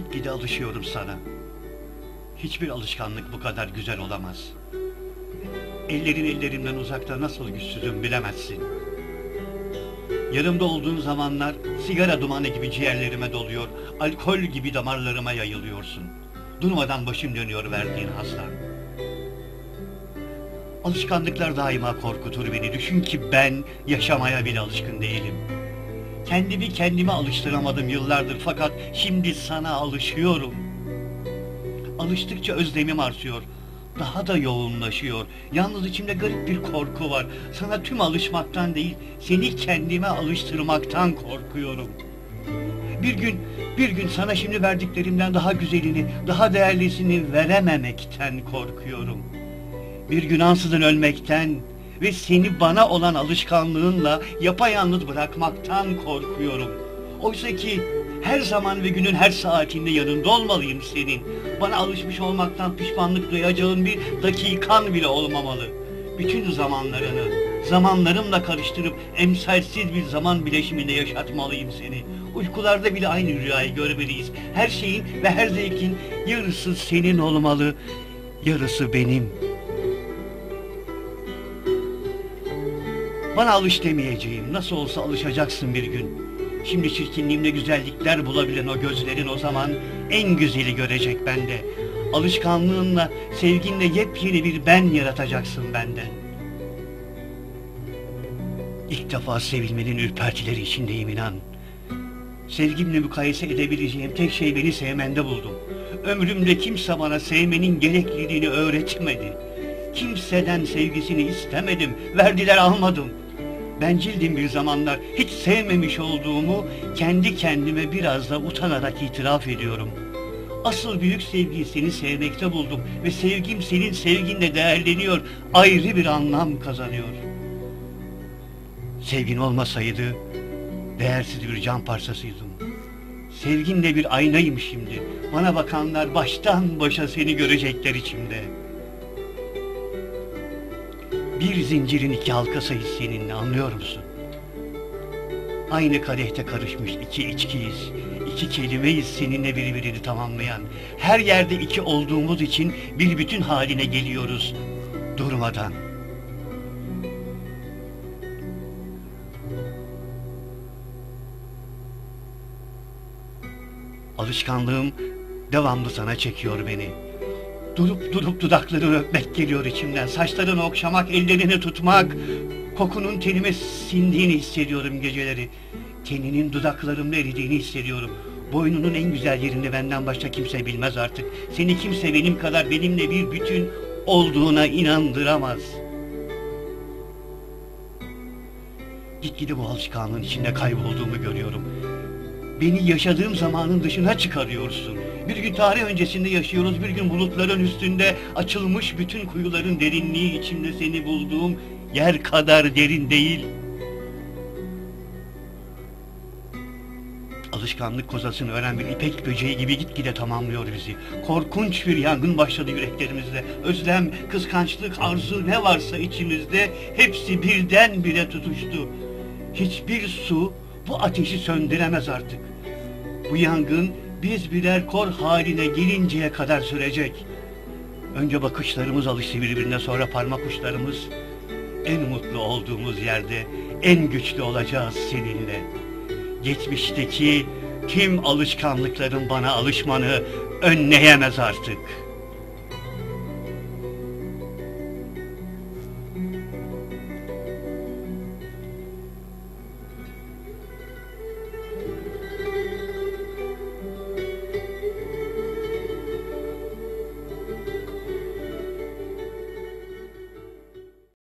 Gitgide alışıyorum sana. Hiçbir alışkanlık bu kadar güzel olamaz. Ellerin ellerimden uzakta nasıl güçsüzüm bilemezsin. Yanımda olduğun zamanlar sigara dumanı gibi ciğerlerime doluyor, alkol gibi damarlarıma yayılıyorsun. Durmadan başım dönüyor verdiğin hasla. Alışkanlıklar daima korkutur beni. Düşün ki ben yaşamaya bile alışkın değilim. Kendimi kendime alıştıramadım yıllardır fakat şimdi sana alışıyorum. Alıştıkça özlemim artıyor. Daha da yoğunlaşıyor. Yalnız içimde garip bir korku var. Sana tüm alışmaktan değil, seni kendime alıştırmaktan korkuyorum. Bir gün, bir gün sana şimdi verdiklerimden daha güzelini, daha değerlisini verememekten korkuyorum. Bir gün ansızın ölmekten ve seni bana olan alışkanlığınla yapayalnız bırakmaktan korkuyorum. Oysa ki her zaman ve günün her saatinde yanında olmalıyım senin. Bana alışmış olmaktan pişmanlık duyacağın bir dakikan bile olmamalı. Bütün zamanlarını, zamanlarımla karıştırıp emsalsiz bir zaman bileşiminde yaşatmalıyım seni. Uykularda bile aynı rüyayı görmeliyiz. Her şeyin ve her zevkin yarısı senin olmalı, yarısı benim. Bana alış demeyeceğim. Nasıl olsa alışacaksın bir gün. Şimdi çirkinliğimde güzellikler bulabilen o gözlerin o zaman en güzeli görecek bende. Alışkanlığınla, sevginle yepyeni bir ben yaratacaksın benden. İlk defa sevilmenin ürpertileri içindeyim inan. Sevgimle mukayese edebileceğim tek şey beni sevmende buldum. Ömrümde kimse bana sevmenin gerekliliğini öğretmedi. Kimseden sevgisini istemedim, verdiler almadım. Bencildim bir zamanlar, hiç sevmemiş olduğumu kendi kendime biraz da utanarak itiraf ediyorum. Asıl büyük sevgiyi seni sevmekte buldum ve sevgim senin sevginle değerleniyor, ayrı bir anlam kazanıyor. Sevgin olmasaydı değersiz bir can parçasıydım. Sevgin de bir aynayım şimdi. Bana bakanlar baştan başa seni görecekler içimde. Bir zincirin iki halkasıyız seninle anlıyor musun? Aynı kadehte karışmış iki içkiyiz. iki kelimeyiz seninle birbirini tamamlayan. Her yerde iki olduğumuz için bir bütün haline geliyoruz. Durmadan. Alışkanlığım devamlı sana çekiyor beni. Durup durup dudaklarını öpmek geliyor içimden. Saçlarını okşamak, ellerini tutmak. Kokunun tenime sindiğini hissediyorum geceleri. Teninin dudaklarımda eridiğini hissediyorum. Boynunun en güzel yerini benden başka kimse bilmez artık. Seni kimse benim kadar benimle bir bütün olduğuna inandıramaz. Gitgide bu alışkanlığın içinde kaybolduğumu görüyorum. Beni yaşadığım zamanın dışına çıkarıyorsun. Bir gün tarih öncesinde yaşıyoruz, bir gün bulutların üstünde açılmış bütün kuyuların derinliği içinde seni bulduğum yer kadar derin değil. Alışkanlık kozasını öğren bir ipek böceği gibi gitgide tamamlıyor bizi. Korkunç bir yangın başladı yüreklerimizde. Özlem, kıskançlık, arzu ne varsa içimizde hepsi birdenbire tutuştu. Hiçbir su bu ateşi söndüremez artık. Bu yangın biz birer kor haline gelinceye kadar sürecek. Önce bakışlarımız alıştı birbirine sonra parmak uçlarımız en mutlu olduğumuz yerde en güçlü olacağız seninle. Geçmişteki tüm alışkanlıkların bana alışmanı önleyemez artık.''